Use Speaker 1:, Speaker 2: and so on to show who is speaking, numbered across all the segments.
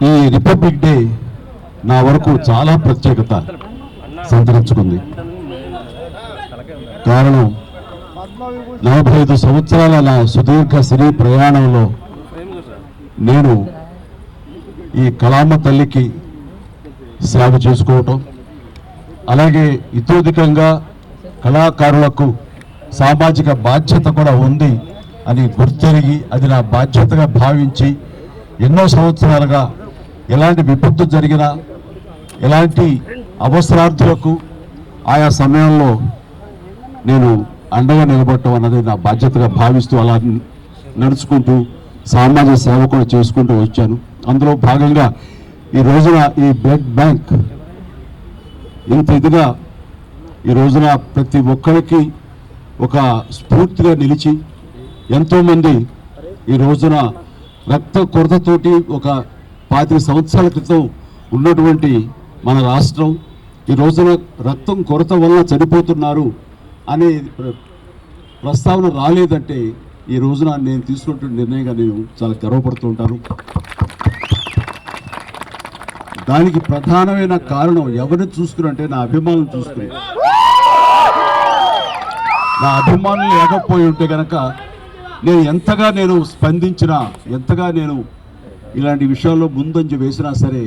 Speaker 1: ఈ republic day నా వరకు చాలా ప్రత్యేకత సంతరించుకుంది. కారణం నలభై ఐదు సంవత్సరాల నా సుదీర్ఘ సినీ ప్రయాణంలో నేను ఈ కళామ తల్లికి సేవ చేసుకోవటం అలాగే ఇతోధికంగా కళాకారులకు సామాజిక బాధ్యత కూడా ఉంది అని గుర్తెరిగి అది నా బాధ్యతగా భావించి ఎన్నో సంవత్సరాలుగా ఎలాంటి విపత్తు జరిగినా ఎలాంటి అవసరార్థులకు ఆయా సమయంలో నేను అండగా నిలబడటం అన్నది నా బాధ్యతగా భావిస్తూ అలా నడుచుకుంటూ సామాజిక సేవ కూడా చేసుకుంటూ వచ్చాను. అందులో భాగంగా ఈ రోజున ఈ బ్లడ్ బ్యాంక్ ఇంత ఇదిగా ఈ రోజున ప్రతి ఒక్కరికి ఒక స్ఫూర్తిగా నిలిచి ఎంతోమంది ఈ రోజున రక్త కొరతతోటి ఒక పాతిక సంవత్సరాల క్రితం ఉన్నటువంటి మన రాష్ట్రం ఈ రోజున రక్తం కొరత వల్ల చనిపోతున్నారు అనే ప్రస్తావన రాలేదంటే ఈ రోజున నేను తీసుకున్నటువంటి నిర్ణయంగా నేను చాలా గర్వపడుతూ ఉంటాను. దానికి ప్రధానమైన కారణం ఎవరిని చూసుకుని అంటే నా అభిమానులు చూసుకుని. నా అభిమానులు లేకపోయి ఉంటే కనుక నేను ఎంతగా నేను స్పందించినా ఎంతగా నేను ఇలాంటి విషయాల్లో ముందంజ వేసినా సరే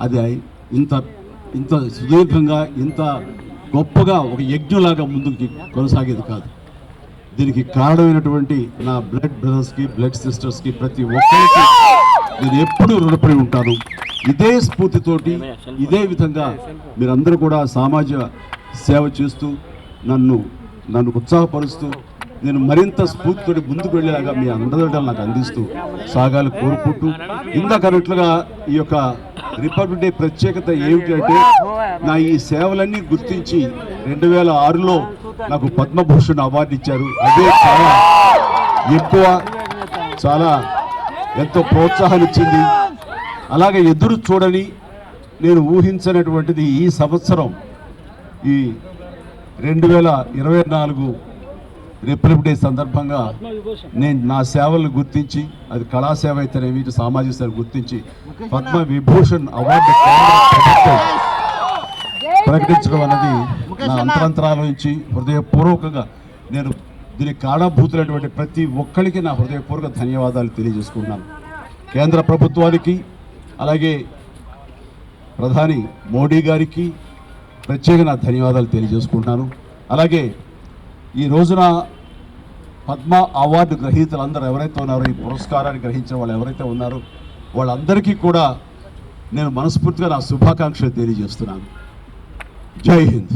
Speaker 1: అది ఇంత ఇంత సుదీర్ఘంగా ఇంత గొప్పగా ఒక యజ్ఞలాగా ముందుకు కొనసాగేది కాదు. దీనికి కారణమైనటువంటి నా బ్లడ్ బ్రదర్స్కి బ్లడ్ సిస్టర్స్కి ప్రతి ఒక్కరికి నేను ఎప్పుడూ రుణపడి ఉంటాను. ఇదే స్ఫూర్తితోటి ఇదే విధంగా మీరందరూ కూడా సామాజిక సేవ చేస్తూ నన్ను నన్ను ఉత్సాహపరుస్తూ నేను మరింత స్ఫూర్తితోటి ముందుకు వెళ్ళేలాగా మీ అండదండలు నాకు అందిస్తూ సాగాలు కోరుకుంటూ ఇందాకన్నట్లుగా ఈ యొక్క రిపబ్లిక్ డే ప్రత్యేకత ఏమిటి అంటే నా ఈ సేవలన్నీ గుర్తించి రెండు వేల ఆరులో నాకు పద్మభూషణ్ అవార్డు ఇచ్చారు. అదే చాలా ఎక్కువ చాలా ఎంతో ప్రోత్సాహాన్ని ఇచ్చింది. అలాగే ఎదురు చూడని నేను ఊహించినటువంటిది ఈ సంవత్సరం ఈ రెండు వేల ఇరవై నాలుగు రిపబ్లిక్ డే సందర్భంగా నేను నా సేవలను గుర్తించి అది కళాసేవ అయితేనేమి సామాజిక సేవ గుర్తించి పద్మ విభూషణ్ అవార్డు ప్రకటించడం అన్నది నా అంతరంతరాల నుంచి హృదయపూర్వకంగా నేను దీనికి కారణభూతులైనటువంటి ప్రతి ఒక్కరికి నా హృదయపూర్వక ధన్యవాదాలు తెలియజేసుకున్నాను కేంద్ర ప్రభుత్వానికి అలాగే ప్రధాని మోడీ గారికి ప్రత్యేక నా ధన్యవాదాలు తెలియజేసుకుంటున్నాను. అలాగే ఈ రోజున పద్మ అవార్డు గ్రహీతలందరూ ఎవరైతే ఉన్నారో ఈ పురస్కారాన్ని గ్రహించిన వాళ్ళు ఎవరైతే ఉన్నారో వాళ్ళందరికీ కూడా నేను మనస్ఫూర్తిగా నా శుభాకాంక్షలు తెలియజేస్తున్నాను. జై హింద్.